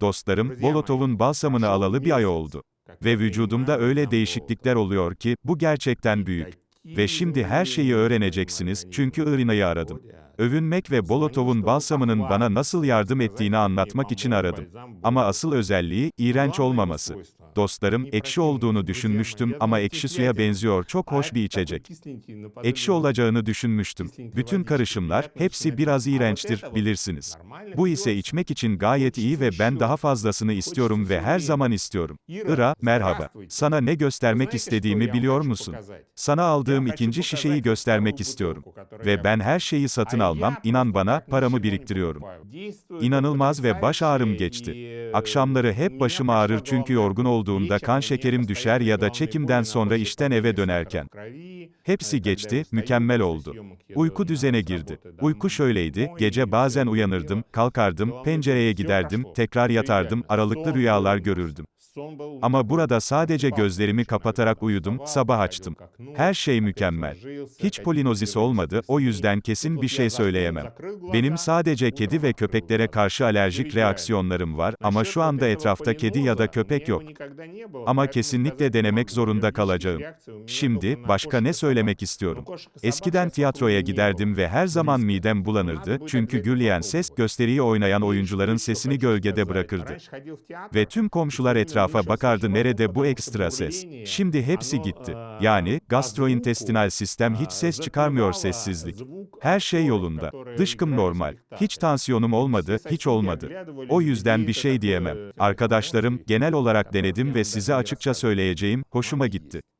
Dostlarım, Bolotov'un balsamını alalı bir ay oldu. Ve vücudumda öyle değişiklikler oluyor ki, bu gerçekten büyük. Ve şimdi her şeyi öğreneceksiniz, çünkü Irina'yı aradım. Övünmek ve Bolotov'un balsamının bana nasıl yardım ettiğini anlatmak için aradım. Ama asıl özelliği, iğrenç olmaması. Dostlarım, ekşi olduğunu düşünmüştüm ama ekşi suya benziyor çok hoş bir içecek. Ekşi olacağını düşünmüştüm. Bütün karışımlar, hepsi biraz iğrençtir, bilirsiniz. Bu ise içmek için gayet iyi ve ben daha fazlasını istiyorum ve her zaman istiyorum. Ira, merhaba. Sana ne göstermek istediğimi biliyor musun? Sana aldığım ikinci şişeyi göstermek istiyorum. Ve ben her şeyi satın almam, inan bana, paramı biriktiriyorum. İnanılmaz ve baş ağrım geçti. Akşamları hep başım ağrır çünkü yorgun olduğumda kan şekerim düşer ya da çekimden sonra işten eve dönerken. Hepsi geçti, mükemmel oldu. Uyku düzene girdi. Uyku şöyleydi, gece bazen uyanırdım, kalkardım, pencereye giderdim, tekrar yatardım, aralıklı rüyalar görürdüm. Ama burada sadece gözlerimi kapatarak uyudum, sabah açtım. Her şey mükemmel. Hiç polinozis olmadı, o yüzden kesin bir şey söyleyemem. Benim sadece kedi ve köpeklere karşı alerjik reaksiyonlarım var. Ama şu anda etrafta kedi ya da köpek yok. Ama kesinlikle denemek zorunda kalacağım. Şimdi, başka ne söylemek istiyorum? Eskiden tiyatroya giderdim ve her zaman midem bulanırdı, çünkü gürleyen ses, gösteriyi oynayan oyuncuların sesini gölgede bırakırdı. Ve tüm komşular etrafa bakardı nerede bu ekstra ses. Şimdi hepsi gitti. Yani, gastrointestinal sistem hiç ses çıkarmıyor sessizlik. Her şey yolunda. Dışkım normal. Hiç tansiyonum olmadı, hiç olmadı. O yüzden bir şey diyemem. Arkadaşlarım, genel olarak denedim ve size açıkça söyleyeceğim, hoşuma gitti.